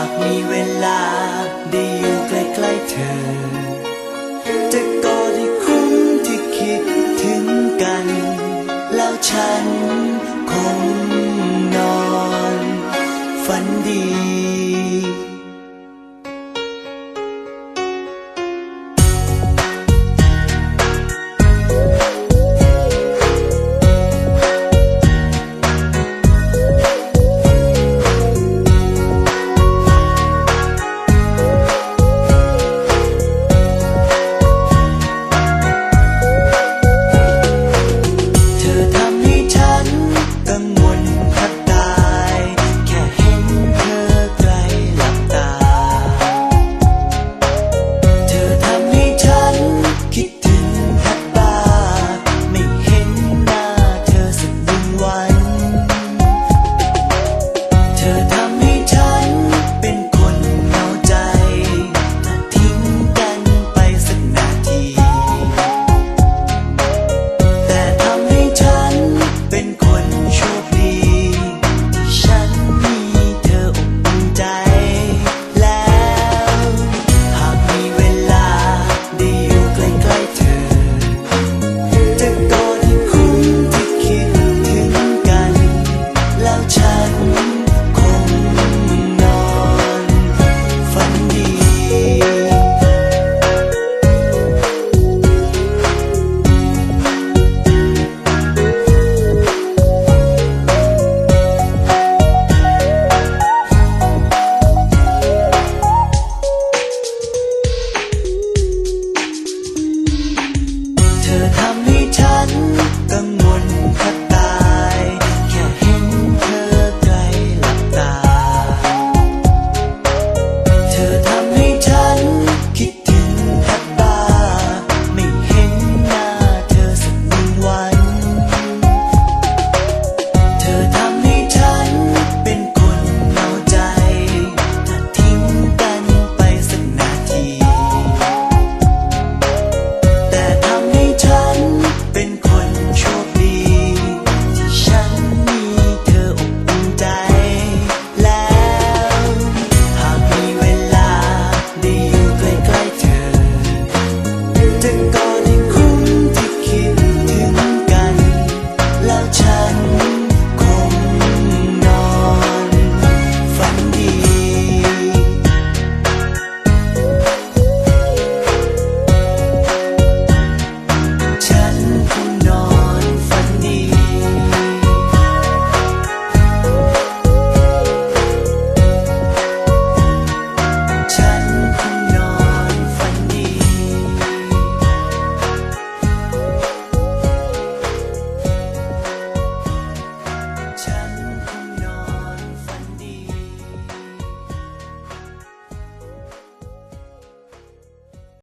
ากมีเวลาได้อยู่ใกล้ๆเธอ จะกอดให้คุ้มที่คิดถึงกัน แล้วฉันคง 嗯。